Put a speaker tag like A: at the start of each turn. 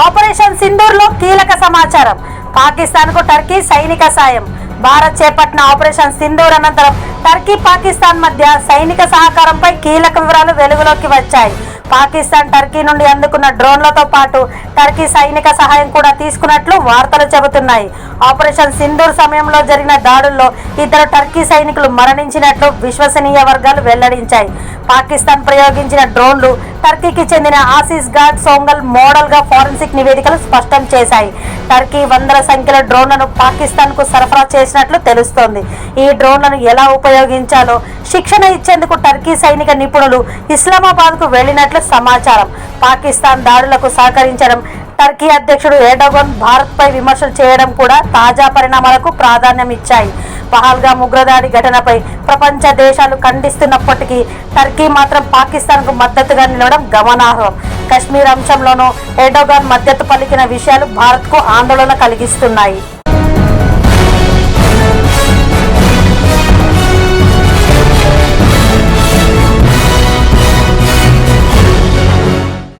A: Operation సింధూర్లో కీలక సమాచారం. పాకిస్తాన్కు టర్కీ సైనిక సాయం. భారత్ చేపట్టిన ఆపరేషన్ సింధూర్ అనంతరం టర్కీ పాకిస్తాన్ మధ్య సైనిక సహకారంపై కీలక వివరాలు వెలుగులోకి వచ్చాయి. పాకిస్తాన్ టర్కీ నుండి అందుకున్న డ్రోన్లతో పాటు టర్కీ సైనిక సహాయం కూడా తీసుకున్నట్లు వార్తలు చెబుతున్నాయి. ఆపరేషన్ సింధూర్ సమయంలో జరిగిన దాడుల్లో ఇద్దరు టర్కీ సైనికులు మరణించినట్లు విశ్వసనీయ వర్గాలు వెల్లడించాయి. పాకిస్తాన్ ప్రయోగించిన డ్రోన్లు టర్కీకి చెందిన ఆసిస్ గార్డ్ సోంగల్ మోడల్గా ఫారెన్సిక్ నివేదికలు స్పష్టం చేశాయి. టర్కీ వందల సంఖ్యలో డ్రోన్లను పాకిస్తాన్కు సరఫరా చేసినట్లు తెలుస్తోంది. ఈ డ్రోన్లను ఎలా ఉపయోగించాలో శిక్షణ ఇచ్చేందుకు టర్కీ సైనిక నిపుణులు ఇస్లామాబాద్కు వెళ్ళినట్లు వెళ్ళినట్లు సమాచారం. పాకిస్తాన్ దాడులకు సహకరించడం టర్కీ అధ్యక్షుడు ఎర్డోగన్ భారత్పై విమర్శలు చేయడం కూడా తాజా పరిణామాలకు ప్రాధాన్యం ఇచ్చాయి. పహల్గా ఉగ్రదాడి ఘటనపై ప్రపంచ దేశాలు ఖండిస్తున్నప్పటికీ టర్కీ మాత్రం పాకిస్తాన్కు మద్దతుగా నిలవడం గమనార్హం. కశ్మీర్ అంశంలోనూ ఎర్డోగాన్ మద్దతు పలికిన విషయాలు భారత్కు ఆందోళన కలిగిస్తున్నాయి.